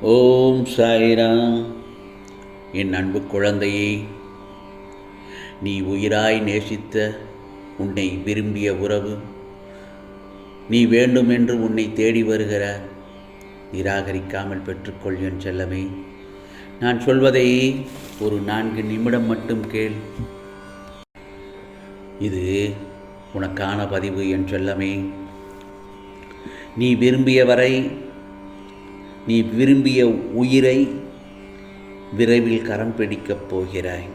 ஓம் சாய்ராம். என் அன்பு குழந்தையே நீ உயிராய் நேசித்த உன்னை விரும்பிய உறவு நீ வேண்டுமென்று உன்னை தேடி வருகிற நிராகரிக்காமல் பெற்றுக்கொள் என் செல்லமே. நான் சொல்வதை ஒரு நான்கு நிமிடம் மட்டும் கேள். இது உனக்கான பதிவு என் செல்லமே. நீ விரும்பிய வரை நீ விரும்பிய உயிரை விரைவில் கரம் பிடிக்கப் போகிறாய்.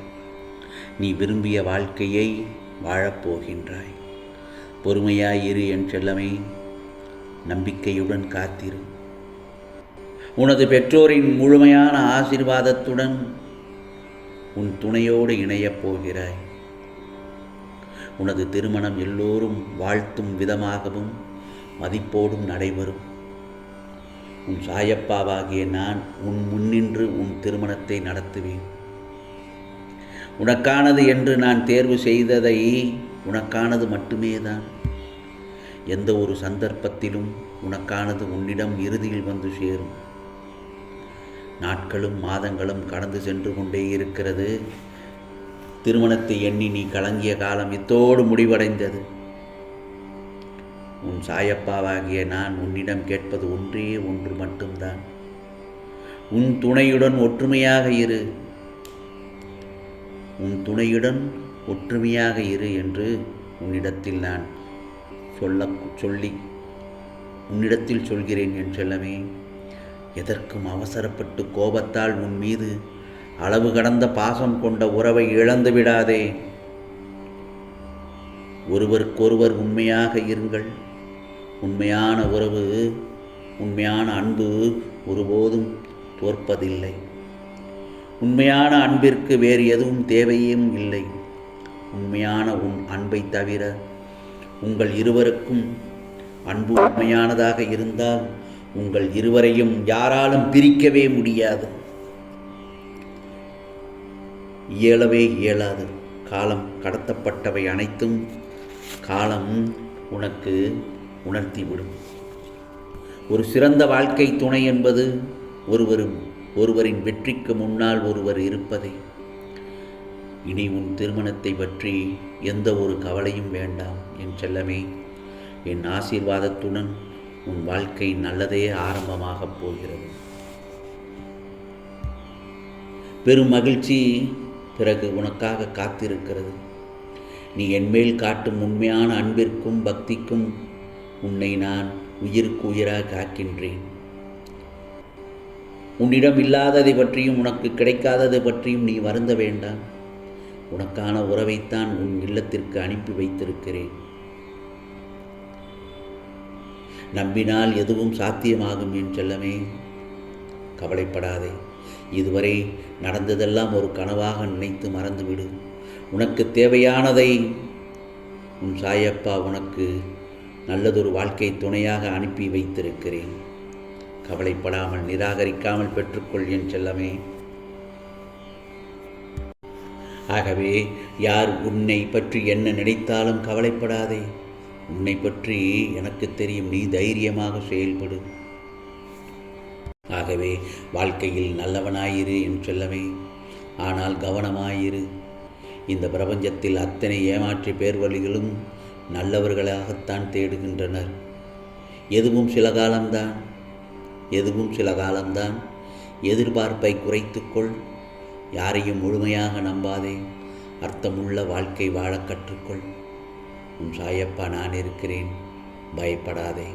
நீ விரும்பிய வாழ்க்கையை வாழப்போகின்றாய் பொறுமையாயிரு என் செல்லமே நம்பிக்கையுடன் காத்திரு. உனது பெற்றோரின் முழுமையான ஆசீர்வாதத்துடன் உன் துணையோடு இணையப் போகிறாய். உனது திருமணம் எல்லோரும் வாழ்த்தும் விதமாகவும் மதிப்போடும் நடைபெறும். உன் சாயப்பாவாகிய நான் உன் முன்னின்று உன் திருமணத்தை நடத்துவேன். உனக்கானது என்று நான் தேர்வு செய்ததை உனக்கானது மட்டுமே தான் எந்த ஒரு சந்தர்ப்பத்திலும் உனக்கானது உன்னிடம் இறுதியில் வந்து சேரும். நாட்களும் மாதங்களும் கடந்து சென்று கொண்டே இருக்கிறது. திருமணத்தை எண்ணி நீ கலங்கிய காலம் இத்தோடு முடிவடைந்தது. உன் சாயப்பாவாகிய நான் உன்னிடம் கேட்பது ஒன்றே ஒன்று மட்டும்தான். உன் துணையுடன் ஒற்றுமையாக இரு. உன் துணையுடன் ஒற்றுமையாக இரு என்று உன்னிடத்தில் நான் சொல்ல சொல்லி உன்னிடத்தில் சொல்கிறேன் என் செல்லமே. எதற்கும் அவசரப்பட்டு கோபத்தால் உன் மீது அளவு கடந்த பாசம் கொண்ட உறவை இழந்து விடாதே. ஒருவருக்கொருவர் உண்மையாக இருங்கள். உண்மையான உறவு உண்மையான அன்பு ஒருபோதும் தோற்பதில்லை. உண்மையான அன்பிற்கு வேறு எதுவும் தேவையும் இல்லை. உண்மையான உன் அன்பை தவிர உங்கள் இருவருக்கும் அன்பு உண்மையானதாக இருந்தால் உங்கள் இருவரையும் யாராலும் பிரிக்கவே முடியாது. இயலவே இயலாது. காலம் கடத்தப்பட்டவை அனைத்தும் காலம் உனக்கு உணர்த்திவிடும். ஒரு சிறந்த வாழ்க்கை துணை என்பது ஒருவரும் ஒருவரின் வெற்றிக்கு முன்னால் ஒருவர் இருப்பதே. இனி உன் திருமணத்தை பற்றி எந்த ஒரு கவலையும் வேண்டாம் என் செல்லமே. என் ஆசீர்வாதத்துடன் உன் வாழ்க்கை நல்லதே ஆரம்பமாகப் போகிறது. பெரும் மகிழ்ச்சி பிறகு உனக்காக காத்திருக்கிறது. நீ என்மேல் காட்டும் உண்மையான அன்பிற்கும் பக்திக்கும் உன்னை நான் உயிருக்கு உயிராக காக்கின்றேன் உன்னிடம் இல்லாததை பற்றியும் உனக்கு கிடைக்காததை பற்றியும் நீ வருந்த வேண்டாம். உனக்கான உறவைத்தான் உன் இல்லத்திற்கு அனுப்பி வைத்திருக்கிறேன். நம்பினால் எதுவும் சாத்தியமாகும் என் செல்லமே. கவலைப்படாதே. இதுவரை நடந்ததெல்லாம் ஒரு கனவாக நினைத்து மறந்துவிடு. உனக்கு தேவையானதை உன் சாயப்பா உனக்கு நல்லதொரு வாழ்க்கை துணையாக அனுப்பி வைத்திருக்கிறேன். கவலைப்படாமல் நிராகரிக்காமல் பெற்றுக்கொள் என் செல்லமே. ஆகவே யார் உன்னை பற்றி என்ன நினைத்தாலும் கவலைப்படாதே. உன்னை பற்றி எனக்கு தெரியும் நீ தைரியமாக செயல்படு. ஆகவே வாழ்க்கையில் நல்லவனாயிரு என் செல்லவே ஆனால் கவனமாயிரு. இந்த பிரபஞ்சத்தில் அத்தனை ஏமாற்றி பேர்வழிகளும் நல்லவர்களாகத்தான் தேடுகின்றனர். எதுவும் சில காலம்தான் எதுவும் சில காலம்தான். எதிர்பார்ப்பை குறைத்துக்கொள் யாரையும் முழுமையாக நம்பாதே. அர்த்தமுள்ள வாழ்க்கை வாழ கற்றுக்கொள். உன் சாயப்பா நான் இருக்கிறேன் பயப்படாதே.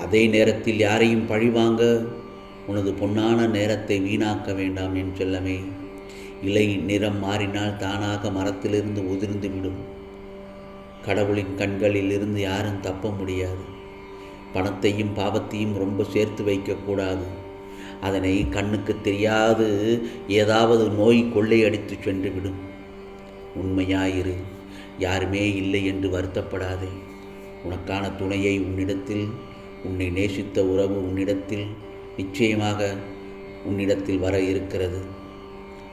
அதே நேரத்தில் யாரையும் பழிவாங்க உனது பொன்னான நேரத்தை வீணாக்க வேண்டாம் என் செல்லமே. இலை நிறம் மாறினால் தானாக மரத்திலிருந்து உதிர்ந்து விடும். கடவுளின் கண்களில் இருந்து யாரும் தப்ப முடியாது. பணத்தையும் பாவத்தையும் ரொம்ப சேர்த்து வைக்கக்கூடாது அதனை கண்ணுக்கு தெரியாது. ஏதாவது நோய் கொள்ளையடித்து சென்று விடும் உண்மையாயிரு. யாருமே இல்லை என்று வருத்தப்படாதே. உனக்கான துணையை உன்னிடத்தில் உன்னை நேசித்த உறவு உன்னிடத்தில் நிச்சயமாக உன்னிடத்தில் வர இருக்கிறது.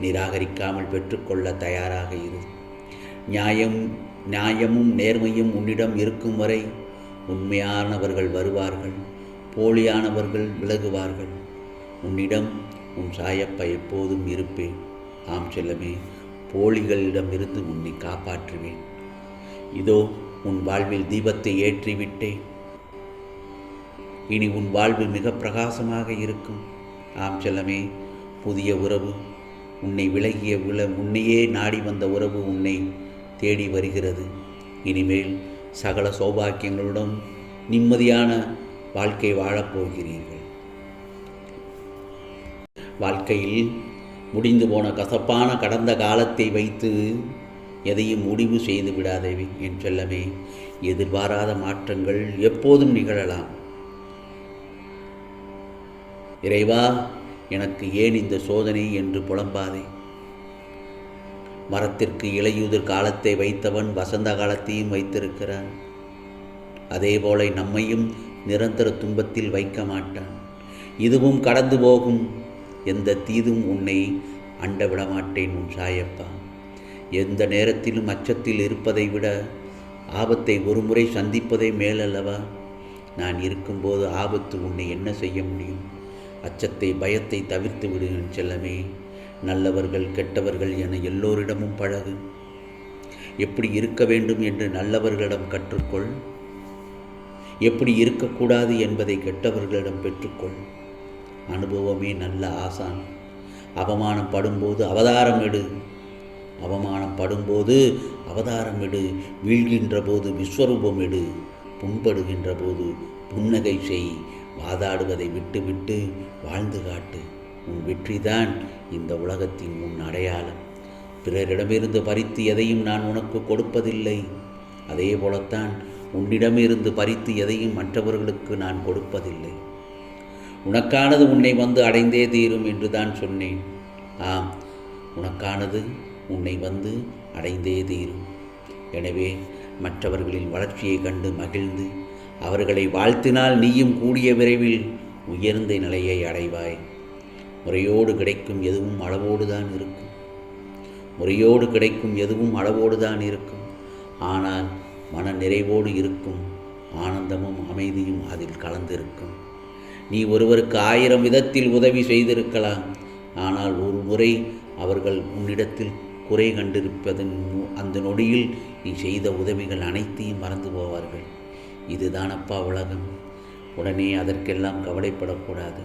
நிராகரிக்காமல் பெற்றுக்கொள்ள தயாராக இரு. நியாயம் நியாயமும் நேர்மையும் உன்னிடம் இருக்கும் வரை உண்மையானவர்கள் வருவார்கள் போலியானவர்கள் விலகுவார்கள். உன்னிடம் உன் சாயப்பா எப்போதும் இருப்பேன். ஆம் செல்லமே போலிகளிடமிருந்து உன்னை காப்பாற்றுவேன். இதோ உன் வாழ்வில் தீபத்தை ஏற்றிவிட்டேன். இனி உன் வாழ்வு மிக பிரகாசமாக இருக்கும். ஆம் செல்லமே புதிய உறவு. உன்னை விலகிய உள்ள உன்னையே நாடி வந்த உறவு உன்னை தேடி வருகிறது. இனிமேல் சகல சௌபாக்கியங்களுடன் நிம்மதியான வாழ்க்கை வாழப்போகிறீர்கள் வாழ்க்கையில் முடிந்து போன கசப்பான கடந்த காலத்தை வைத்து எதையும் முடிவு செய்து விடாதே என் செல்லமே. எதிர்பாராத மாற்றங்கள் எப்போதும் நிகழலாம். இறைவா எனக்கு ஏன் இந்த சோதனை என்று புலம்பாதே? மரத்திற்கு இலையுதிர் காலத்தை வைத்தவன் வசந்த காலத்தையும் வைத்திருக்கிறான். அதேபோல நம்மையும் நிரந்தர துன்பத்தில் வைக்க மாட்டான் இதுவும் கடந்து போகும். எந்த தீதும் உன்னை அண்ட விடமாட்டேன் உன் சாயப்பா. எந்த நேரத்திலும் அச்சத்தில் இருப்பதை விட ஆபத்தை ஒருமுறை சந்திப்பதே மேலல்லவா? நான் இருக்கும்போது ஆபத்து உன்னை என்ன செய்ய முடியும்? அச்சத்தை பயத்தை தவிர்த்து விடு செல்லமே. நல்லவர்கள் கெட்டவர்கள் என எல்லோரிடமும் பழகு. எப்படி இருக்க வேண்டும் என்று நல்லவர்களிடம் கற்றுக்கொள். எப்படி இருக்கக்கூடாது என்பதை கெட்டவர்களிடம் பெற்றுக்கொள். அனுபவமே நல்ல ஆசான். அவமானம் படும்போது அவதாரம் எடு. அவமானம் படும்போது அவதாரம் எடு. வீழ்கின்ற போது விஸ்வரூபம் எடு. புண்படுகின்ற போது புன்னகை செய். வாதாடுவதை விட்டுவிட்டு வாழ்ந்து காட்டு. உன் வெற்றிதான் இந்த உலகத்தின் உன் அடையாளம். பிறரிடமிருந்து பறித்து எதையும் நான் உனக்கு கொடுப்பதில்லை. அதே போலத்தான் உன்னிடமிருந்து பறித்து எதையும் மற்றவர்களுக்கு நான் கொடுப்பதில்லை. உனக்கானது உன்னை வந்து அடைந்தே தீரும் என்று தான் சொன்னேன். ஆம் உனக்கானது உன்னை வந்து அடைந்தே தீரும். எனவே மற்றவர்களின் வளர்ச்சியை கண்டு மகிழ்ந்து அவர்களை வாழ்த்தினால் நீயும் கூடிய விரைவில் உயர்ந்த நிலையை அடைவாய். முறையோடு கிடைக்கும் எதுவும் அளவோடு தான் இருக்கும். முறையோடு கிடைக்கும் எதுவும் அளவோடு தான் இருக்கும். ஆனால் மன நிறைவோடு இருக்கும் ஆனந்தமும் அமைதியும் அதில் கலந்திருக்கும். நீ ஒருவருக்கு ஆயிரம் விதத்தில் உதவி செய்திருக்கலாம். ஆனால் ஒரு முறை அவர்கள் உன்னிடத்தில் குறை கண்டிருப்பதன் அந்த நொடியில் நீ செய்த உதவிகள் அனைத்தையும் மறந்து போவார்கள். இதுதான் அப்பா உலகம். உடனே அதற்கெல்லாம் கவலைப்படக்கூடாது.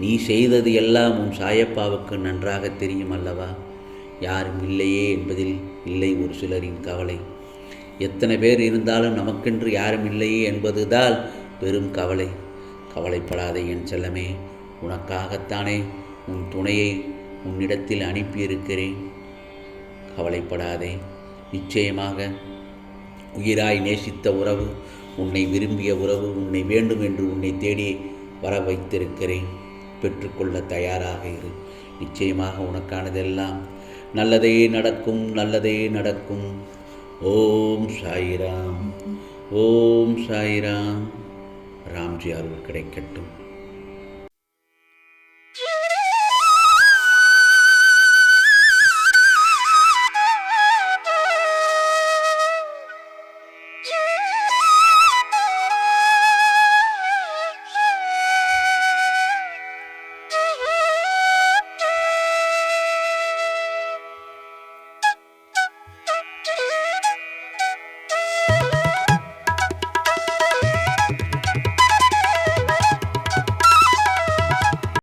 நீ செய்தது எல்லாம் உன் சாயப்பாவுக்கு நன்றாக தெரியும் அல்லவா யாரும் இல்லையே என்பதில் இல்லை ஒரு சிலரின் கவலை. எத்தனை பேர் இருந்தாலும் நமக்கென்று யாரும் இல்லையே என்பதுதான் பெரும் கவலை. கவலைப்படாதே என் செல்லமே உனக்காகத்தானே உன் துணையை உன்னிடத்தில் அனுப்பியிருக்கிறேன். கவலைப்படாதே நிச்சயமாக உயிராய் நேசித்த உறவு உன்னை விரும்பிய உறவு உன்னை வேண்டும் என்று உன்னை தேடி வர வைத்திருக்கிறேன் பெற்றுக்கொள்ள தயாராக இரு. நிச்சயமாக உனக்கானதெல்லாம் நல்லதே நடக்கும் நல்லதே நடக்கும். ஓம் சாய்ராம் ஓம் சாய்ராம். ராம்ஜி அருள் கிடைக்கட்டும்.